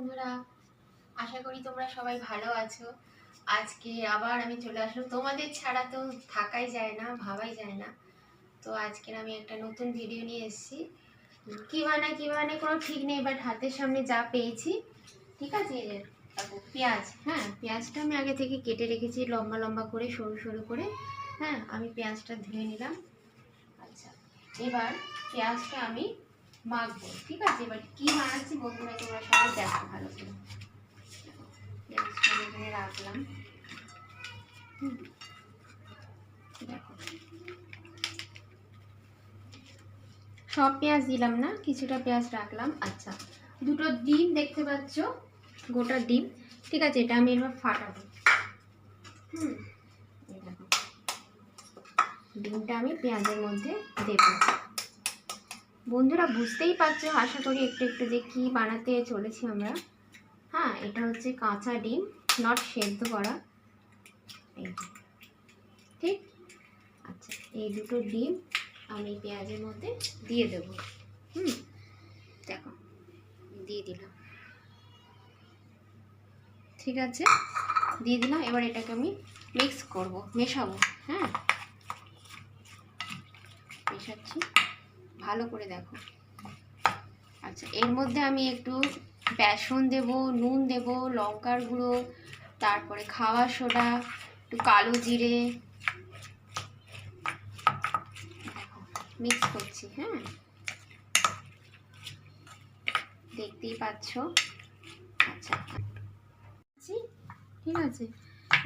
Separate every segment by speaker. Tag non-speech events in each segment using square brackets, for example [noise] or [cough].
Speaker 1: বন্ধুরা? আশা করি তোমরা সবাই ভালো আছো। আজকে আবার আমি চলে আসলাম। তোমাদের ছাড়া তো থাকাই যায় না, ভাবাই যায় না। তো আজকের আমি একটা নতুন ভিডিও নিয়ে এসেছি। কী মানে কী মানে কোনো ঠিক নেই বাট হাতের সামনে যা পেয়েছি, ঠিক আছে? পেঁয়াজ হ্যাঁ পেঁয়াজটা আমি আগে থেকে কেটে রেখেছি, লম্বা লম্বা করে, সরু সরু করে। হ্যাঁ আমি পেঁয়াজটা ধুয়ে নিলাম। আচ্ছা এবার পেঁয়াজটা আমি মাখবো, ঠিক আছে? এবার কি বানাচ্ছি বন্ধুরা, তোমরা সবাই দেখো ভালো করে। এখানে রাখলাম। দেখো। সব পেঁয়াজ দিলাম না, কিছুটা পেঁয়াজ রাখলাম। আচ্ছা দুটো ডিম দেখতে পাচ্ছ? গোটা ডিম। ঠিক আছে, এটা আমি এবার ফাটাবো। হুম ডিমটা আমি পেঁয়াজের মধ্যে দেবো। বন্ধুরা বুঝতেই পারছ, আশা করি একটু একটু যে কী বানাতে চলেছি আমরা। হ্যাঁ এটা হচ্ছে কাঁচা ডিম নট সেদ্ধ করা। ঠিক? আচ্ছা এই দুটো ডিম আমি পেঁয়াজের মধ্যে দিয়ে দেব। হুম, দেখো, দিয়ে দিলাম। ঠিক আছে? দিয়ে দিলাম, এবার এটাকে আমি মিক্স করব, মেশাবো হ্যাঁ? মেশাচ্ছি। ভালো করে দেখো। আচ্ছা এর মধ্যে আমি একটু বেসন দেব নুন দেব লঙ্কার গুঁড়ো তারপরে খাওয়া সোডা একটু কালো জিরে। মিক্স করছি হ্যাঁ? দেখতেই পাচ্ছ? আচ্ছা জি, ঠিক আছে?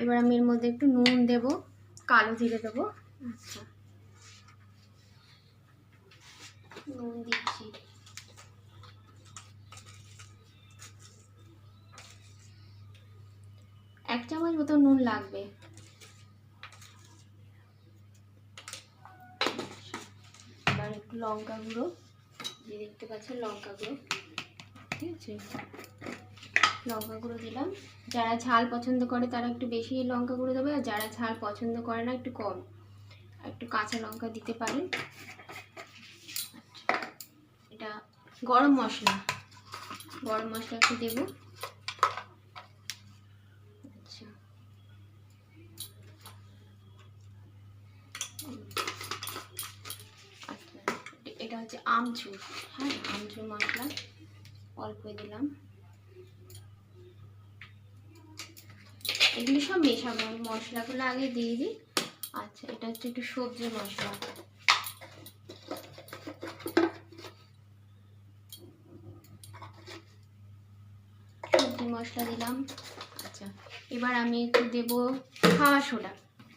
Speaker 1: এবার আমি এর মধ্যে একটু নুন দেব কালো জিরে দেবো। আচ্ছা। নুন দিচ্ছি এক চামচ মতো নুন লাগবে। এবার একটু লঙ্কা গুঁড়ো, যে দেখতে পাচ্ছেন লঙ্কা গুঁড়ো। ঠিক আছে? লঙ্কা গুঁড়ো দিলাম। যারা ঝাল পছন্দ করে তারা একটু বেশি লঙ্কা গুঁড়ো দেবে, আর যারা ঝাল পছন্দ করে না একটু কম। একটু কাঁচা লঙ্কা দিতে পারেন। গরম মশলা। গরম মশলা একটু দেবো। আচ্ছা। এটা হচ্ছে আমচুর। হ্যাঁ আমচুর মশলা। অল্প দিলাম। এগুলি সব মেশাবো। মশলাগুলো আগে দিয়ে দিই। আচ্ছা এটা হচ্ছে একটু সবজি মশলা সবজি মশলা দিলাম। আচ্ছা এবার আমি একটু দেব খাওয়া সোডা।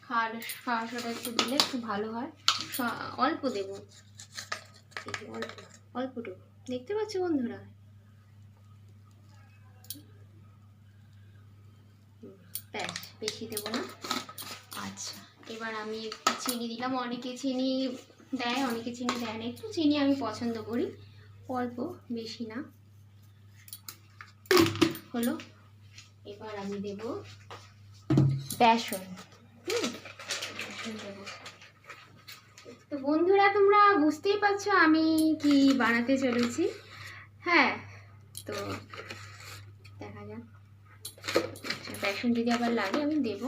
Speaker 1: খাওয়া খাওয়া সোডা একটু দিলে একটু ভালো হয়। অল্প দেব। অল্প, অল্পটুকু। দেখতে পাচ্ছ বন্ধুরা? ব্যাস, বেশি দেবো না। আচ্ছা এবার আমি একটু চিনি দিলাম। অনেকে চিনি দেয়, অনেকে চিনি দেয় না। একটু চিনি আমি পছন্দ করি। অল্প, বেশি না। হলো। এবার আমি দেব বেসন। তো বন্ধুরা তোমরা বুঝতেই পারছ আমি কি বানাতে চলেছি। হ্যাঁ তো দেখা যাক। আচ্ছা বেসন যদি আবার লাগে আমি দেব।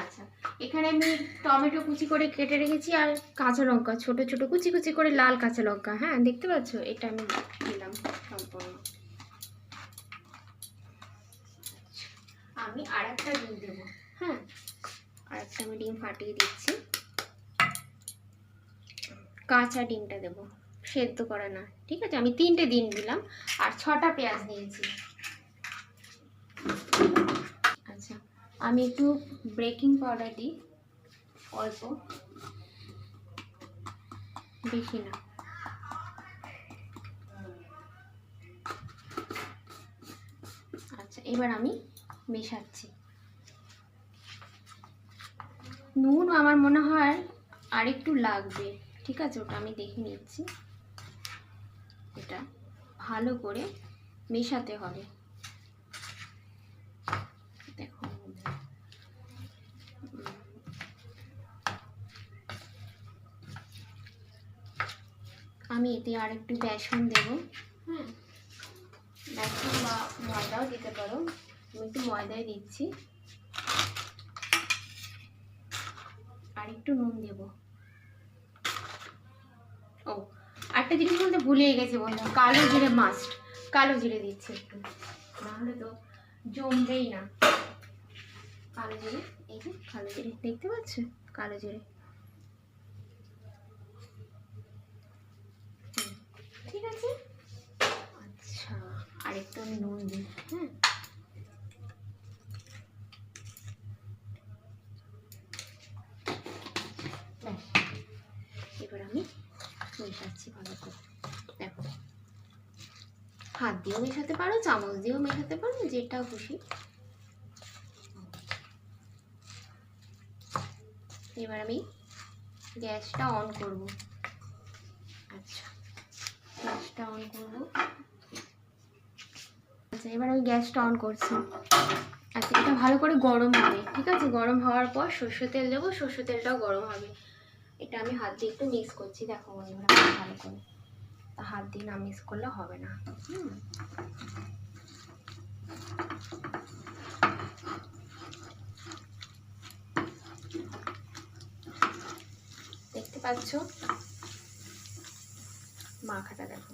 Speaker 1: আচ্ছা এখানে আমি টমেটো কুচি করে কেটে রেখেছি আর কাঁচা লঙ্কা ছোট ছোট কুচি কুচি করে লাল কাঁচা লঙ্কা হ্যাঁ দেখতে পাচ্ছ? এটা আমি দিলাম সম্পূর্ণ। আমি আর একটা ডিম দেবো। হ্যাঁ আর একটা আমি ডিম ফাটিয়ে দিচ্ছি। কাঁচা ডিমটা দেবো। সেদ্ধ করা না, ঠিক আছে? আমি তিনটে ডিম দিলাম, আর ছটা পেঁয়াজ নিয়েছি। আচ্ছা আমি একটু বেকিং পাউডার দিই, অল্প। বেশি না। আচ্ছা এবার আমি মেশাচ্ছি। নুন আমার মনে হয় আর একটু লাগবে। ঠিক আছে, ওটা আমি দেখে নিচ্ছি। এটা ভালো করে মেশাতে হবে। দেখো। আমি এতে আর একটু বেসন দেবো। হ্যাঁ বেসন বা ময়দাও দিতে পারো। আমি একটু ময়দায় দিচ্ছি। আর একটু নুন দেব। ও একটা জিনিস বলতে ভুলে গেছে বন্ধু, কালো জিরে মাস্ট কালো জিরে দিচ্ছি একটু। নাহলে তো জমবেই না। কালো জিরে, এই যে কালো জিরে, দেখতে পাচ্ছ? কালো জিরে। ঠিক আছে? আচ্ছা আর একটু আমি নুন দিই হ্যাঁ ব্যাস। এবার আমি মেশাচ্ছি ভালো করে। দেখো। হাত দিয়েও মেশাতে পারো, চামচ দিয়েও মেশাতে পারো, যেটা খুশি। এবার আমি গ্যাসটা অন করব। আচ্ছা গ্যাসটা অন করব। আচ্ছা এবার আমি গ্যাসটা অন করছি। আচ্ছা এটা ভালো করে গরম হবে, ঠিক আছে? গরম হওয়ার পর সর্ষে তেল দেবো সর্ষে তেলটাও গরম হবে। এটা আমি হাত দিয়ে একটু মিক্স করছি, দেখো বন্ধুরা ভালো করে হাত দিয়ে না মিক্স করলে হবে না। হুম। দেখতে পাচ্ছ? মাখাটা দেখো।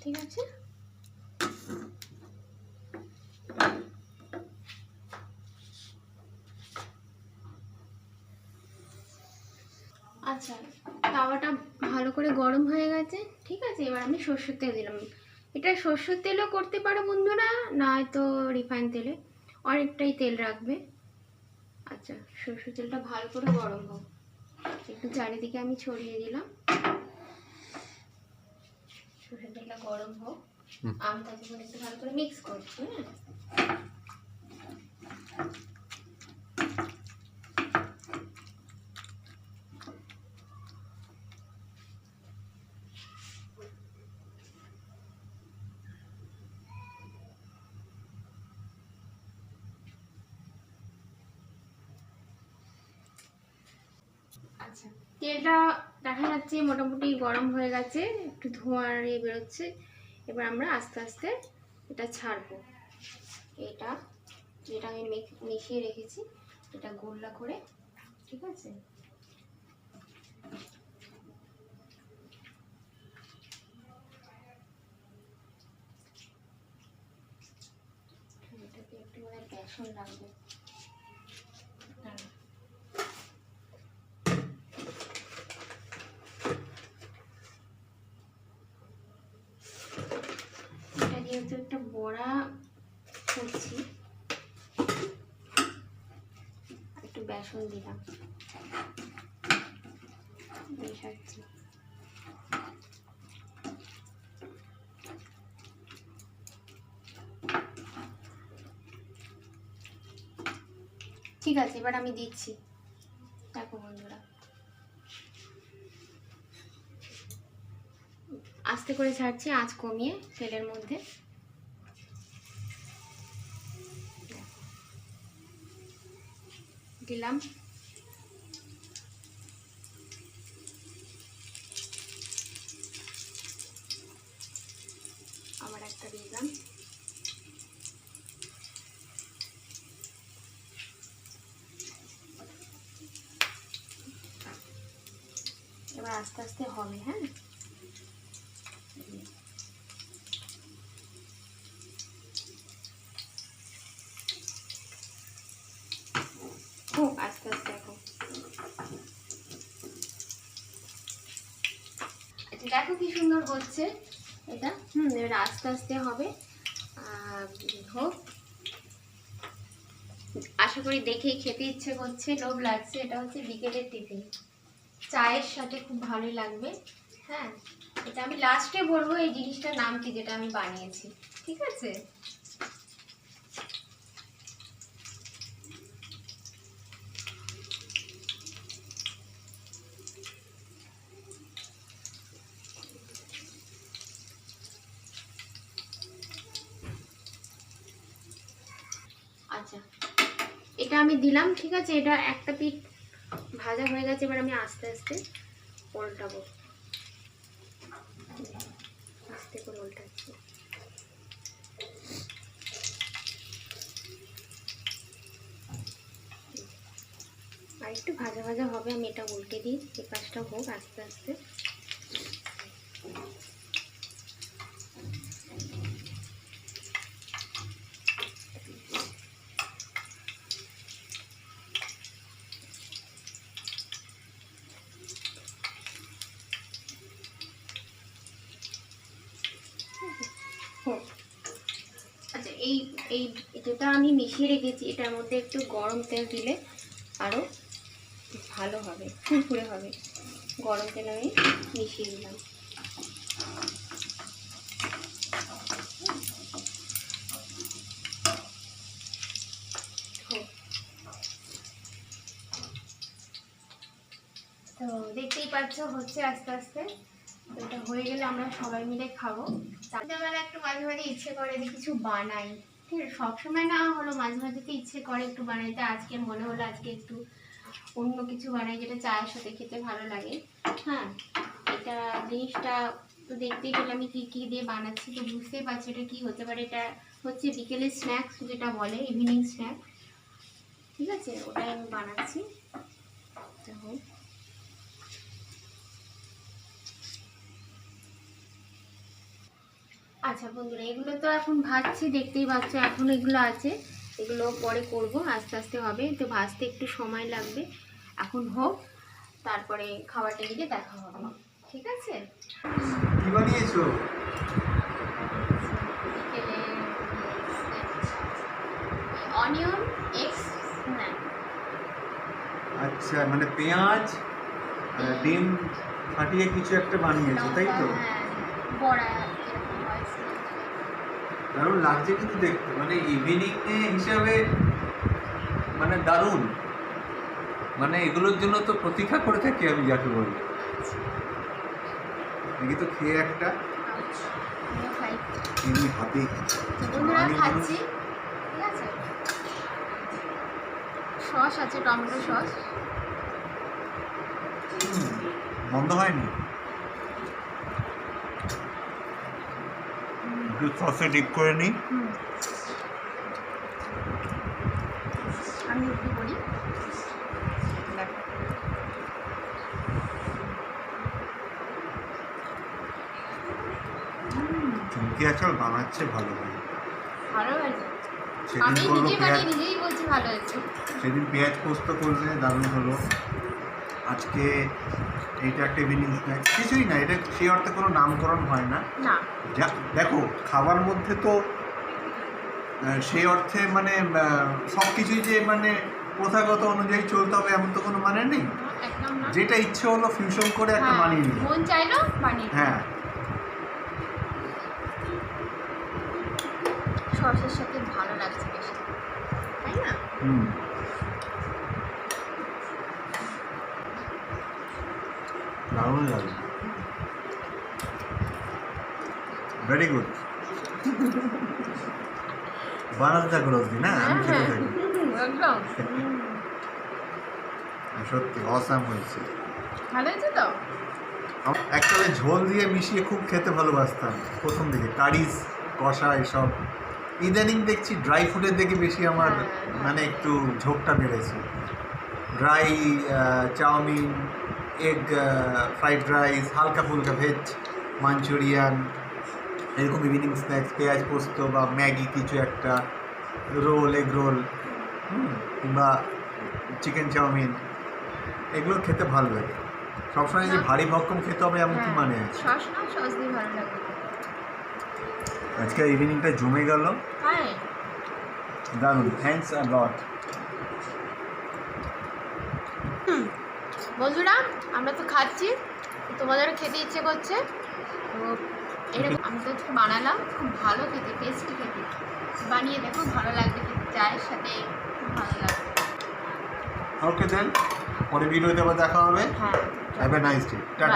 Speaker 1: ঠিক আছে? আচ্ছা তাওয়াটা ভালো করে গরম হয়ে গেছে ঠিক আছে? এবার আমি সর্ষের তেল দিলাম। এটা সর্ষের তেলও করতে পারো বন্ধুরা নয়তো রিফাইন তেলে। অনেকটাই তেল রাখবে। আচ্ছা সর্ষের তেলটা ভালো করে গরম হোক। একটু চারিদিকে আমি ছড়িয়ে দিলাম। সর্ষের তেলটা গরম হোক। আমি ততক্ষণ একটু ভালো করে মিক্স করছি হ্যাঁ? আচ্ছা তেলটা দেখা যাচ্ছে মোটামুটি গরম হয়ে গেছে, একটু ধোঁয়ার ইয়ে বেরোচ্ছে। এবার আমরা আস্তে আস্তে এটা ছাড়বো। এটা, যেটা আমি মিশিয়ে রেখেছি, এটা গোল্লা করে, ঠিক আছে? এটাকে একটু মানে বেসন লাগবে দাঁড়াও। এটা যেহেতু একটা বড়া করছি। একটু বেসন দিলাম। মেশাচ্ছি ঠিক আছে, এবার আমি দিচ্ছি। দেখো বন্ধুরা। আস্তে করে ছাড়ছি, আঁচ কমিয়ে তেলের মধ্যে। দিলাম। আবার একটা দিয়ে দিলাম। এবার আস্তে আস্তে হবে হ্যাঁ খুব আস্তে আস্তে এখন আচ্ছা দেখো কি সুন্দর হচ্ছে। এটা, হুম, এবার আস্তে আস্তে হবে। হোক আশা করি দেখেই খেতে ইচ্ছে করছে, লোভ লাগছে। এটা হচ্ছে বিকেলের টিফিন। চায়ের সাথে খুব ভালোই লাগবে। হ্যাঁ এটা আমি লাস্টে বলব এই জিনিসটার নাম কি, যেটা আমি বানিয়েছি। ঠিক আছে আচ্ছা এটা আমি দিলাম, ঠিক আছে? এটা একটা পিঠ ভাজা হয়ে গেছে, এবার আমি আস্তে আস্তে উল্টাবো আস্তে করে উল্টাচ্ছি আর একটু ভাজা ভাজা হবে, আমি এটা উল্টে দিই এই পাশটা হোক, আস্তে আস্তে হোক আচ্ছা এই এই যেটা আমি মিশিয়ে রেখেছি। এটার মধ্যে একটু গরম তেল দিলে আরও ভালো হবে, ফুরফুরে হবে। গরম তেল আমি মিশিয়ে দিলাম। তো, দেখতেই পাচ্ছ, হচ্ছে আস্তে আস্তে এটা হয়ে গেলে আমরা সবাই মিলে খাব। সন্ধ্যাবেলা একটু মাঝে মাঝে ইচ্ছে করে যে কিছু বানাই। ঠিক আছে, সবসময় না হলো মাঝে মাঝে তো ইচ্ছে করে একটু বানাইতে আজকে মনে হলো আজকে একটু অন্য কিছু বানাই যেটা চায়ের সাথে খেতে ভালো লাগে। হ্যাঁ এটা জিনিসটা তো দেখতেই পেলে আমি কী কী দিয়ে বানাচ্ছি। তো বুঝতেই পারছি এটা কী হতে পারে। এটা হচ্ছে বিকেলের স্ন্যাক্স যেটা বলে ইভিনিং স্ন্যাক্স ঠিক আছে, ওটাই আমি বানাচ্ছি। দেখো আচ্ছা বন্ধুরা এগুলো তো এখন ভাজছি দেখতেই পাচ্ছ এখন এগুলো আছে। এগুলো পরে করব আস্তে আস্তে হবে তো ভাজতে একটু সময় লাগবে। এখন হোক তারপরে খাবার টেবিলে দেখা হবে। ঠিক আছে?
Speaker 2: বানিয়েছো?
Speaker 1: অনিয়ন এক্স
Speaker 2: আচ্ছা মানে পেঁয়াজ ডিম ফাটিয়ে কিছু একটা বানিয়েছো তাই তো?
Speaker 1: হ্যাঁ বড়া।
Speaker 2: দারুণ লাগছে কিন্তু দেখতে। মানে ইভিনিং হিসাবে মানে দারুণ। মানে এগুলোর জন্য তো প্রতীক্ষা করে থাকি আমি যাকে বলি। দেখি তো খেয়ে একটা।
Speaker 1: আচ্ছা,
Speaker 2: এমনি হাতে
Speaker 1: খাচ্ছি। ঠিক আছে? সস আছে টমেটো সস।
Speaker 2: বন্ধ হয়নি? একটু সসে ডিপ করে নিই।
Speaker 1: আমি একটু করি?
Speaker 2: চুমকি আচার বানাচ্ছে ভালো হয়
Speaker 1: ভালো হয়েছে।
Speaker 2: সেদিন করল পেঁয়াজ। সেদিন পেঁয়াজ পোস্ত করলে দারুণ হলো। আজকে এইটা একটা ইভিনিং স্ন্যাক্স কিছুই না এটা সেই অর্থে কোনো নামকরণ হয় না। যা দেখো খাবার মধ্যে তো সেই অর্থে মানে সব কিছুই যে মানে প্রথাগত অনুযায়ী চলতে হবে এমন তো কোনো মানে নেই। যেটা ইচ্ছে হলো ফিউশন করে একটা
Speaker 1: হ্যাঁ,
Speaker 2: মানিয়ে নিল
Speaker 1: মন চাইলো বানিয়ে
Speaker 2: হ্যাঁ।
Speaker 1: সসের সাথে ভালো লাগছে বেশি তাই না?
Speaker 2: হুম দারুণ লাগে ভেরি গুড বানাতে থাকো রোজদিন হ্যাঁ আমি খেতে থাকি। [laughs] সত্যি অসাম হয়েছে।
Speaker 1: তো?
Speaker 2: আমার ঝোল দিয়ে মিশিয়ে খুব খেতে ভালোবাসতাম। প্রথম দিকে কারিজ কষা এসব। ইদানিং দেখছি ড্রাই ফুডের দিকে বেশি আমার
Speaker 1: হ্যাঁ।
Speaker 2: মানে একটু ঝোঁকটা বেড়েছে। Dry chowmein egg fried rice হালকা ফুলকা ভেজ মাঞ্চুরিয়ান এরকম ইভিনিং স্ন্যাক্স পেঁয়াজ পোস্ত বা ম্যাগি কিছু একটা রোল এগ রোল কিংবা চিকেন চাউমিন এগুলো খেতে ভালো লাগে। সবসময় যে ভারী ভক্ষম খেতে হবে এমন কি
Speaker 1: হ্যাঁ,
Speaker 2: মানে আছে? আজকে ইভিনিংটা জমে গেল। দারুণ থ্যাংকস আ লট
Speaker 1: বন্ধুরা আমরা তো খাচ্ছি তোমাদেরও খেতে ইচ্ছে করছে। তো এরকম আমি তো বানালাম খুব ভালো খেতে টেস্টি খেতে। বানিয়ে দেখো ভালো লাগবে খেতে চায়ের সাথে খুব ভালো লাগবে।
Speaker 2: ওকে দেন পরে ভিডিওতে আবার দেখা হবে।
Speaker 1: হ্যাঁ।
Speaker 2: Have a nice day tata.